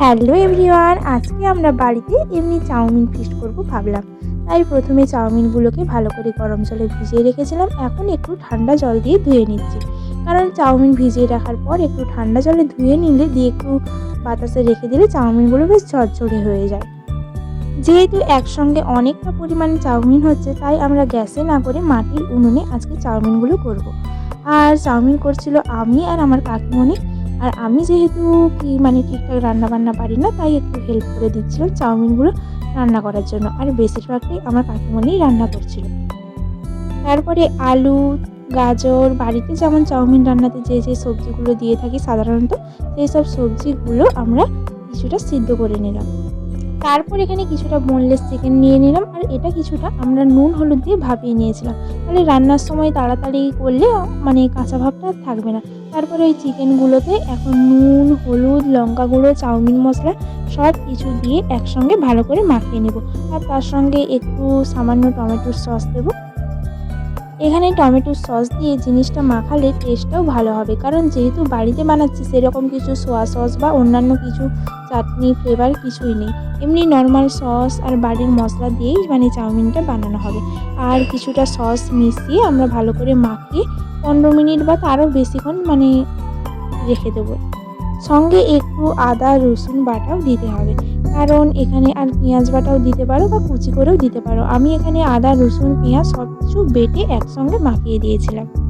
Hello everyone, আজকে আমরা বাড়িতে এমনি চাউমিন ফিস্ট করব ভাবলাম। তাই প্রথমে চাউমিনগুলোকে ভালো করে গরম জলে ভিজিয়ে রেখেছিলাম। এখন একটু ঠান্ডা জল দিয়ে ধুয়ে নিচ্ছি। কারণ চাউমিন ভিজিয়ে রাখার পর একটু ঠান্ডা জলে ধুয়ে নিলে দিয়ে একটু বাতাসে রেখে দিলে চাউমিনগুলো বেশ ঝরঝরে হয়ে যায়। যেহেতু একসঙ্গে অনেকটা পরিমাণে চাউমিন হচ্ছে, তাই আমরা গ্যাসে না করে মাটির উনুনে আজকে চাউমিনগুলো করব। আর চাউমিন করছিল আমি আর আমার কাকিমণি। আর আমি যেহেতু কি মানে ঠিকঠাক রান্না বান্না পারি না, তাই একটু হেল্প করে দিচ্ছিলাম চাউমিনগুলো রান্না করার জন্য। আর বেশিরভাগটাই আমার কাকিমণিই রান্না করছিল। তারপরে আলু, গাজর, বাড়িতে যেমন চাউমিন রান্নাতে যে যে সবজিগুলো দিয়ে থাকি সাধারণত, সেই সব সবজিগুলো আমরা কিছুটা সিদ্ধ করে নিলাম। তারপর এখানে কিছুটা বোনলেস চিকেন নিয়ে নিলাম, আর এটা কিছুটা আমরা নুন, হলুদ দিয়ে ভাপিয়ে নিয়েছিলাম। তাহলে রান্নার সময় তাড়াতাড়ি করলে মানে কাঁচা ভাবটা থাকবে না। তারপরে ওই চিকেনগুলোতে এখন নুন, হলুদ, লঙ্কা গুঁড়ো, চাউমিন মশলা সব কিছু দিয়ে একসঙ্গে ভালো করে মাখিয়ে নেব। আর তার সঙ্গে একটু সামান্য টমেটোর সস দেবো। এখানে টমেটোর সস দিয়ে জিনিসটা মাখালে টেস্টটাও ভালো হবে। কারণ যেহেতু বাড়িতে বানাচ্ছি, সেরকম কিছু সোয়া সস বা অন্যান্য কিছু চাটনি ফ্লেভার কিছুই নেই। এমনি নর্মাল সস আর বাড়ির মশলা দিয়েই মানে চাউমিনটা বানানো হবে। আর কিছুটা সস মিশিয়ে আমরা ভালো করে মাখিয়ে পনেরো মিনিট বা তারও বেশিক্ষণ মানে রেখে দেবো। সঙ্গে একটু আদা, রসুন বাটাও দিতে হবে। কারণ এখানে আর পেঁয়াজ বাটাও দিতে পারো বা কুচি করেও দিতে পারো। আমি এখানে আদা, রসুন, পেঁয়াজ সব কিছু বেটে একসঙ্গে মাখিয়ে দিয়েছিলাম।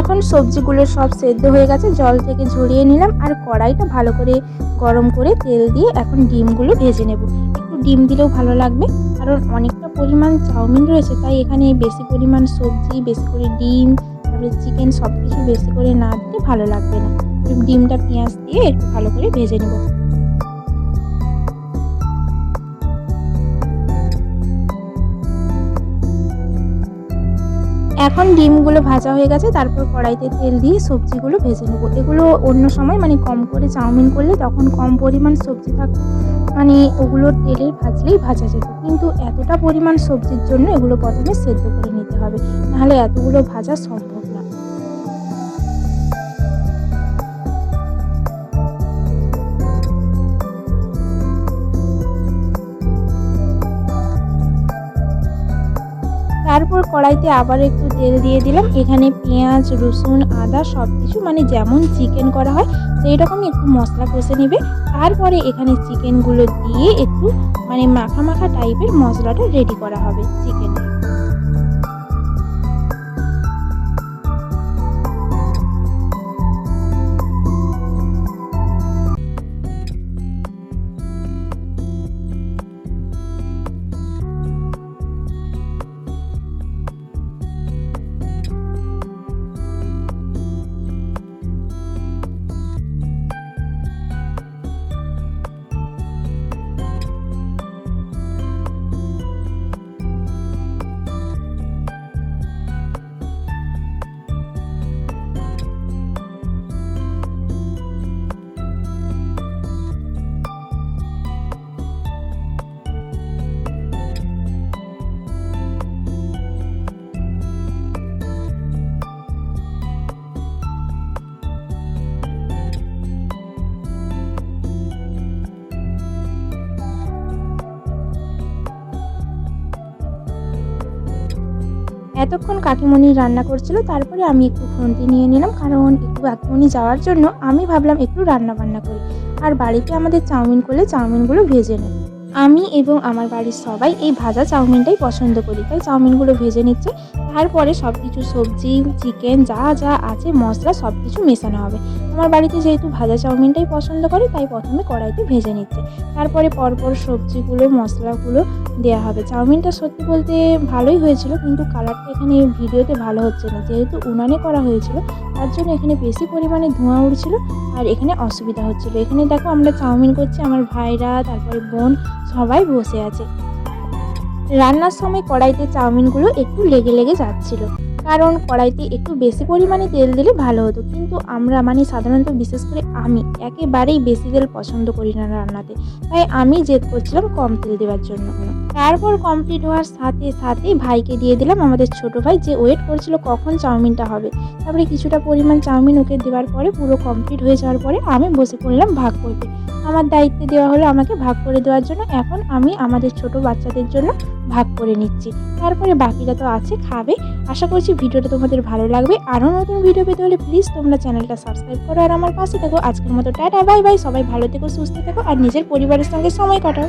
এখন সবজিগুলো সব সেদ্ধ হয়ে গেছে, জল থেকে ঝরিয়ে নিলাম আর কড়াইটা ভালো করে গরম করে তেল দিয়ে এখন ডিমগুলো ভেজে নেব। একটু ডিম দিলেও ভালো লাগবে, কারণ অনেকটা পরিমাণ চাউমিন রয়েছে, তাই এখানে বেশি পরিমাণ সবজি, বেশি করে ডিম, তারপরে চিকেন সব কিছু বেশি করে না দিলে ভালো লাগবে না। ডিমটা পেঁয়াজ দিয়ে একটু ভালো করে ভেজে নেব। এখন ডিমগুলো ভাজা হয়ে গেছে, তারপর কড়াইতে তেল দিয়ে সবজিগুলো ভেজে নেব। এগুলো অন্য সময় মানে কম করে চাউমিন করলে তখন কম পরিমাণ সবজি থাকতো মানে ওগুলো তেলে ভাজলেই ভাজা যেত। কিন্তু এতটা পরিমাণ সবজির জন্য এগুলো প্রথমে সেদ্ধ করে নিতে হবে। নাহলে এতগুলো ভাজা সম্ভব তারপর কড়াইতে আবার একটু তেল দিয়ে দিলাম। এখানে পেঁয়াজ, রসুন, আদা সব কিছু মানে যেমন চিকেন করা হয় সেই রকমই একটু মশলা কষে নেবে। তারপরে এখানে চিকেনগুলো দিয়ে একটু মানে মাখা মাখা টাইপের মশলাটা রেডি করা হবে, চিকেনে। এতক্ষণ কাকিমণি রান্না করছিল, তারপরে আমি একটু ফোনটি নিয়ে নিলাম, কারণ একটু কাকিমণি যাওয়ার জন্য আমি ভাবলাম একটু রান্না বান্না করি। আর বাড়িতে আমাদের চাউমিন করলে চাউমিনগুলো ভেজে নেব আমি এবং আমার বাড়ির সবাই এই ভাজা চাউমিনটাই পছন্দ করি, তাই চাউমিনগুলো ভেজে নিচ্ছে। তারপরে সব কিছু সবজি চিকেন যা যা আছে, মশলা সব কিছু মেশানো হবে। আমার বাড়িতে যেহেতু ভাজা চাউমিনটাই পছন্দ করে, তাই প্রথমে কড়াইতে ভেজে নিচ্ছে। তারপরে পরপর সবজিগুলো, মশলাগুলো দেওয়া হবে। চাউমিনটা সত্যি বলতে ভালোই হয়েছিল, কিন্তু কালারটা এখানে ভিডিওতে ভালো হচ্ছে না। যেহেতু উনানে করা হয়েছিল, তার জন্য এখানে বেশি পরিমাণে ধোঁয়া উঠছিল আর এখানে অসুবিধা হচ্ছিল। এখানে দেখো আমরা চাউমিন করছি, আমার ভাইরা, তারপরে বোন সবাই বসে আছে। রান্নার সময় কড়াইতে চাউমিনগুলো একটু লেগে লেগে যাচ্ছিল। কারণ কড়াইতে একটু বেশি পরিমাণে তেল দিলে ভালো হতো। কিন্তু আমরা মানে সাধারণত বিশেষ করে আমি, একেবারেই বেশি তেল পছন্দ করি না রান্নাতে। তাই আমি জেদ করছিলাম কম তেল দেওয়ার জন্য। তারপর কমপ্লিট হওয়ার সাথে সাথেই ভাইকে দিয়ে দিলাম আমাদের ছোট ভাই যে ওয়েট করছিল কখন চাউমিনটা হবে। তারপরে কিছুটা পরিমাণ চাউমিন ওকে দেওয়ার পরে পুরো কমপ্লিট হয়ে যাওয়ার পরে আমি বসে পড়লাম ভাগ করতে। আমার দায়িত্বে দেওয়া হলো আমাকে ভাগ করে দেওয়ার জন্য। এখন আমি আমাদের ছোট বাচ্চাদের জন্য ভাগ করে নিচ্ছি। তারপরে বাকিটা তো আছে, খাবে। আশা করছি ভিডিওটা তোমাদের ভালো লাগবে। আরও নতুন ভিডিও পেতে হলে প্লিজ তোমরা চ্যানেলটা সাবস্ক্রাইব করো আর আমার পাশে থাকো। আজকের মতো টাটা বাই বাই সবাই ভালো থেকো, সুস্থ থেকো আর নিজের পরিবারের সঙ্গে সময় কাটাও।